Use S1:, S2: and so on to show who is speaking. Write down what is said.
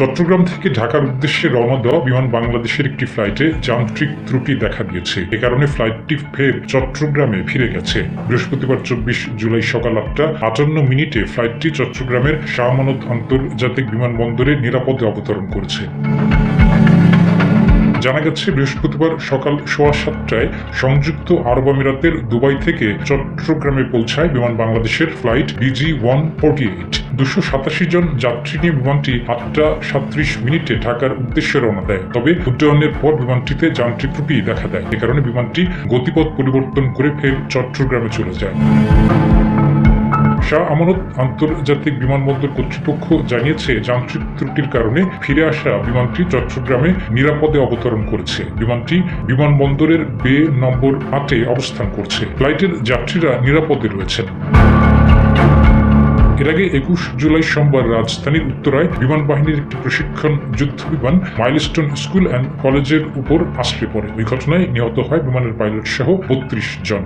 S1: চট্টগ্রাম থেকে ঢাকার উদ্দেশ্যে রওনা দেওয়া বিমান বাংলাদেশের একটি ফ্লাইটে যান্ত্রিক ত্রুটি দেখা দিয়েছে। এ কারণে ফ্লাইটটি ফের চট্টগ্রামে ফিরে গেছে। বৃহস্পতিবার চব্বিশ জুলাই সকাল আটটা আটান্ন মিনিটে ফ্লাইটটি চট্টগ্রামের শাহমানত আন্তর্জাতিক বিমানবন্দরে নিরাপদে অবতরণ করেছে। জানা গেছে, বৃহস্পতিবার সকাল সোয়া সাতটায় সংযুক্ত আরব আমিরাতের দুবাই থেকে চট্টগ্রামে পৌঁছায় বিমান বাংলাদেশের flight BG one forty eight. দুশো সাতাশি জন যাত্রী নিয়ে বিমানটি আটটা সাত্রিশ মিনিটে ঢাকার উদ্দেশ্যে রওনা দেয়। তবে উড্ডয়নের পর বিমানটিতে যান্ত্রিক ত্রুটি দেখা দেয়। এ কারণে বিমানটি গতিপথ পরিবর্তন করে ফের চট্টগ্রামে চলে যায়। শাহ আমানত আন্তর্জাতিক বিমানবন্দর কর্তৃপক্ষ জানিয়েছে, যান্ত্রিক ত্রুটির কারণে ফিরে আসা বিমানটি চট্টগ্রামে নিরাপদে অবতরণ করেছে। বিমানটি বিমানবন্দরের বে নম্বর আটে অবস্থান করছে। ফ্লাইটের যাত্রীরা নিরাপদে রয়েছেন। এর আগে একুশ জুলাই সোমবার রাজধানীর উত্তরায় বিমান বাহিনীর একটি প্রশিক্ষণ যুদ্ধ বিমান মাইলস্টোন স্কুল অ্যান্ড কলেজের উপর আশ্রয় পড়ে। ওই ঘটনায় নিহত হয় বিমানের পাইলট সহ বত্রিশ জন।